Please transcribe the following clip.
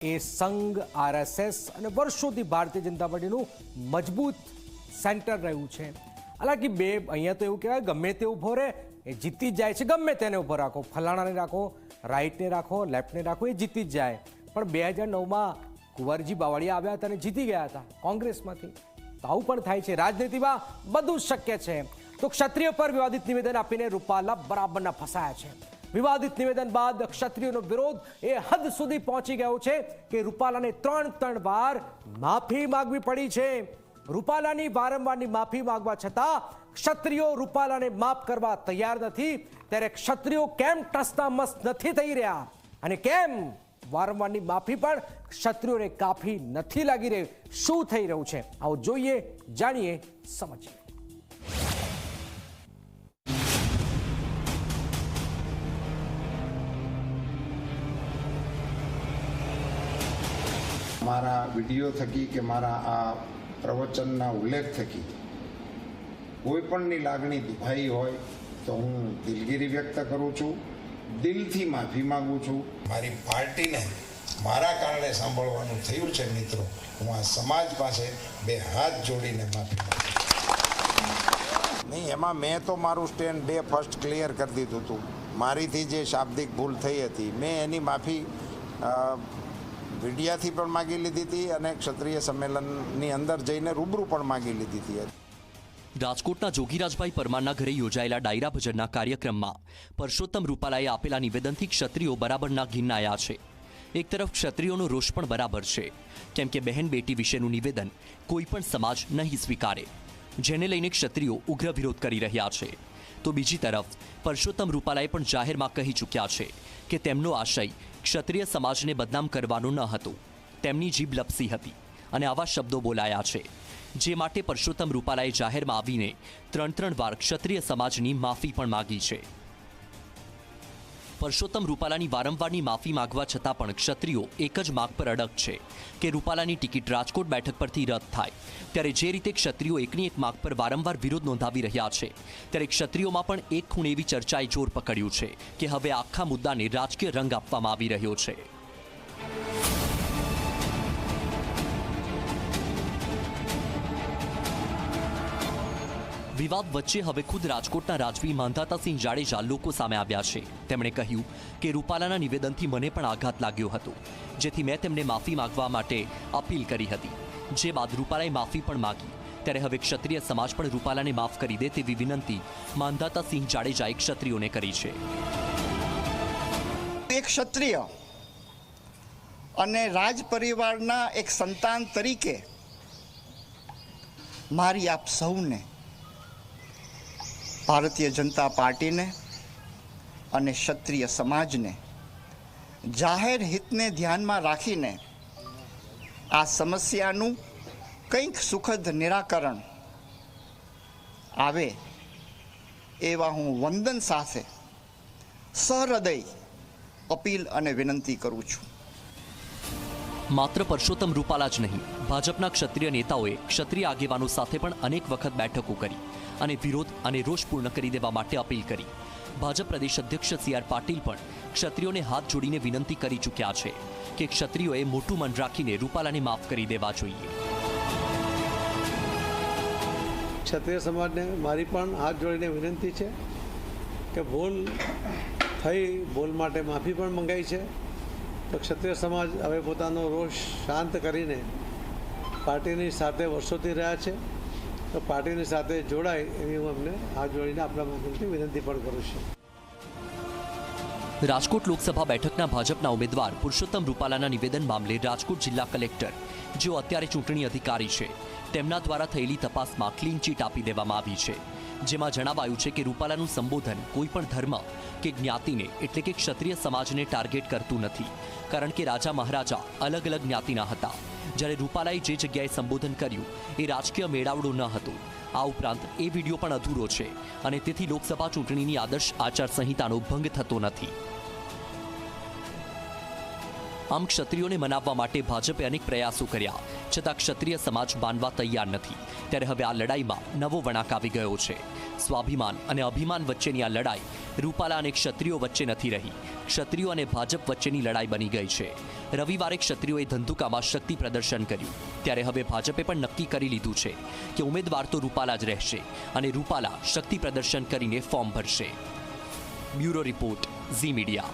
એ સંઘ, આરએસએસ અને વર્ષોથી ભારતીય જનતા પાર્ટીનું મજબૂત સેન્ટર રહ્યું છે. હાલાકી બે, અહીંયા તો એવું કહેવાય, ગમે તે ઊભો રહે, એ જીતી જ જાય છે. ગમે તેને ઊભો રાખો. ફલાણાને રાખો, રાઈટને રાખો, લેફ્ટને રાખો, એ જીતી જ જાય. પણ બે હજાર નવમાં કુંવરજી બાવળિયા આવ્યા હતા અને જીતી ગયા હતા કોંગ્રેસમાંથી. તો આવું પણ થાય છે. રાજનીતિમાં બધું જ શક્ય છે. તો ક્ષત્રિય પર વિવાદિત નિવેદન આપીને રૂપાલા બરાબરના ફસાયા છે. વિવાદિત નિવેદન બાદ ક્ષત્રિયોનો વિરોધ એ હદ સુધી પહોંચી ગયો છે કે રૂપાલાને ત્રણ ત્રણ વાર માફી માંગવી પડી છે. રૂપાલાની વારંવારની માફી માંગવા છતાં ક્ષત્રિયો રૂપાલાને માફ કરવા તૈયાર નથી. ત્યારે ક્ષત્રિયો કેમ ટસના નથી થઈ રહ્યા? અને કેમ વારંવારની માફી પણ ક્ષત્રિયોને કાફી નથી લાગી રહી? શું થઈ રહ્યું છે? આવું જોઈએ, જાણીએ, સમજીએ. મારા વીડિયો થકી કે મારા આ પ્રવચનના ઉલ્લેખ થકી કોઈપણની લાગણી દુભાઈ હોય તો હું દિલગીરી વ્યક્ત કરું છું, દિલથી માફી માગું છું. મારી પાર્ટીને મારા કારણે સાંભળવાનું થયું છે મિત્રો. હું આ સમાજ પાસે બે હાથ જોડીને માફી માગું નહીં, એમાં મેં તો મારું સ્ટેન્ડ બે ફર્સ્ટ ક્લિયર કરી દીધું હતું. મારીથી જે શાબ્દિક ભૂલ થઈ હતી, મેં એની માફી મીડિયાથી પણ માગી લીધી હતી અને ક્ષત્રિય સંમેલનની અંદર જઈને રૂબરૂ પણ માગી લીધી હતી. રાજકોટના જોગીરાજભાઈ પરમારના ઘરે યોજાયેલા ડાયરા ભજનના કાર્યક્રમમાં પરસોત્તમ રૂપાલાએ આપેલા નિવેદનથી ક્ષત્રિયો બરાબરના ઘિન્નાયા છે. એક તરફ ક્ષત્રિયોનો રોષ પણ બરાબર છે. કેમ કે બહેન બેટી વિશેનું નિવેદન કોઈ પણ સમાજ નહીં સ્વીકારે. જેને લઈને ક્ષત્રિયો ઉગ્ર વિરોધ કરી રહ્યા છે. તો બીજી તરફ પરસોત્તમ રૂપાલાએ પણ જાહેરમાં કહી ચૂક્યા છે કે તેમનો આશય ક્ષત્રિય સમાજને બદનામ કરવાનું ન હતું. તેમની જીભ લપસી હતી અને આવા શબ્દો બોલાયા છે, જે માટે પરસોત્તમ રૂપાલાએ જાહેરમાં આવીને ત્રણ ત્રણ વાર ક્ષત્રિય સમાજની માફી પણ માગી છે. પરસોત્તમ રૂપાલાની વારંવારની માફી માંગવા છતાં પણ ક્ષત્રિયો એક જ માગ પર અડગ છે કે રૂપાલાની ટિકિટ રાજકોટ બેઠક પરથી રદ થાય. ત્યારે જે રીતે ક્ષત્રિયો એકની એક માગ પર વારંવાર વિરોધ નોંધાવી રહ્યા છે, ત્યારે ક્ષત્રિયોમાં પણ એક ખૂણ એવી ચર્ચાએ જોર પકડ્યું છે કે હવે આખા મુદ્દાને રાજકીય રંગ આપવામાં આવી રહ્યો છે. વિવાદ વચ્ચે હવે ખુદ રાજકોટના રાજવી માંધાતાસિંહ જાડેજા લોકો સામે આવ્યા છે. તેમણે કહ્યું કે રૂપાલાના નિવેદનથી મને પણ આઘાત લાગ્યો હતો, જેથી મેં તેમને માફી માંગવા માટે અપીલ કરી હતી. જે બાદ રૂપાલાએ માફી પણ માગી. ત્યારે હવે ક્ષત્રિય સમાજ પણ રૂપાલાને માફ કરી દે તેવી વિનંતી માંધાતાસિંહ જાડેજાએ ક્ષત્રિયોને કરી છે. એક ક્ષત્રિય અને રાજ પરિવારના એક સંતાન તરીકે મારી આપ સૌને ભારતીય જનતા પાર્ટીને અને ક્ષત્રિય સમાજને જાહેર હિતને ધ્યાનમાં રાખીને આ સમસ્યાનું કંઈક સુખદ નિરાકરણ આવે એવા હું વંદન સાથે, સહૃદય અપીલ અને વિનંતી કરું છું. માત્ર પરસોત્તમ રૂપાલા જ નહીં, ભાજપના ક્ષત્રિય નેતાઓએ ક્ષત્રિય આગેવાનો સાથે પણ અનેક વખત બેઠકો કરી. અને વિરોધ અને રોષ પૂર્ણ કરી દેવા માટે અપીલ કરી. ભાજપ પ્રદેશ અધ્યક્ષ સી આર પાટીલ પણ ક્ષત્રિયોને હાથ જોડીને વિનંતી કરી ચૂક્યા છે કે ક્ષત્રિયોએ મોટું મન રાખીને રૂપાલાને માફ કરી દેવા જોઈએ. ક્ષત્રિય સમાજને મારી પણ હાથ જોડીને વિનંતી છે કે ભૂલ થઈ, ભૂલ માટે માફી પણ મંગાઈ છે. તો ક્ષત્રિય સમાજ હવે પોતાનો રોષ શાંત કરીને પાર્ટીની સાથે વર્ષોથી રહ્યા છે. તો પાર્ટીની સાથે જોડાય એવી હું અમને હાથ જોડીને આપણા મુખ્યમંત્રી વિનંતી પણ કરું છું. રાજકોટ લોકસભા બેઠકના ભાજપના ઉમેદવાર પુરુષોત્તમ રૂપાલાના નિવેદન મામલે રાજકોટ જિલ્લા કલેક્ટર, જેઓ અત્યારે ચૂંટણી અધિકારી છે, તેમના દ્વારા થયેલી તપાસમાં ક્લીન ચીટ આપી દેવામાં આવી છે, જેમાં જણાવાયું છે કે રૂપાલાનું સંબોધન કોઈપણ ધર્મ કે જ્ઞાતિને, એટલે કે ક્ષત્રિય સમાજને ટાર્ગેટ કરતું નથી. કારણ કે રાજા મહારાજા અલગ અલગ જ્ઞાતિના હતા. જ્યારે રૂપાલાએ જે જગ્યાએ સંબોધન કર્યું, એ રાજકીય મેળાવડો ન હતો. આ ઉપરાંત એ વીડિયો પણ અધૂરો છે અને તેથી લોકસભા ચૂંટણીની આદર્શ આચારસંહિતાનો ભંગ થતો નથી. આમ ક્ષત્રિયોને મનાવવા માટે ભાજપે અનેક પ્રયાસો કર્યા, છતાં ક્ષત્રિય સમાજ માનવા તૈયાર નથી. ત્યારે હવે આ લડાઈમાં નવો વળાંક આવી ગયો છે. સ્વાભિમાન અને અભિમાન વચ્ચેની આ લડાઈ રૂપાલા અને ક્ષત્રિયો વચ્ચે નથી રહી. ક્ષત્રિયો અને ભાજપ વચ્ચેની લડાઈ બની ગઈ છે. રવિવારે ક્ષત્રિયોએ ધંધુકામાં શક્તિ પ્રદર્શન કર્યું. ત્યારે હવે ભાજપે પણ નક્કી કરી લીધું છે કે ઉમેદવાર તો રૂપાલા જ રહેશે અને રૂપાલા શક્તિ પ્રદર્શન કરીને ફોર્મ ભરશે. Bureau report, Zee media.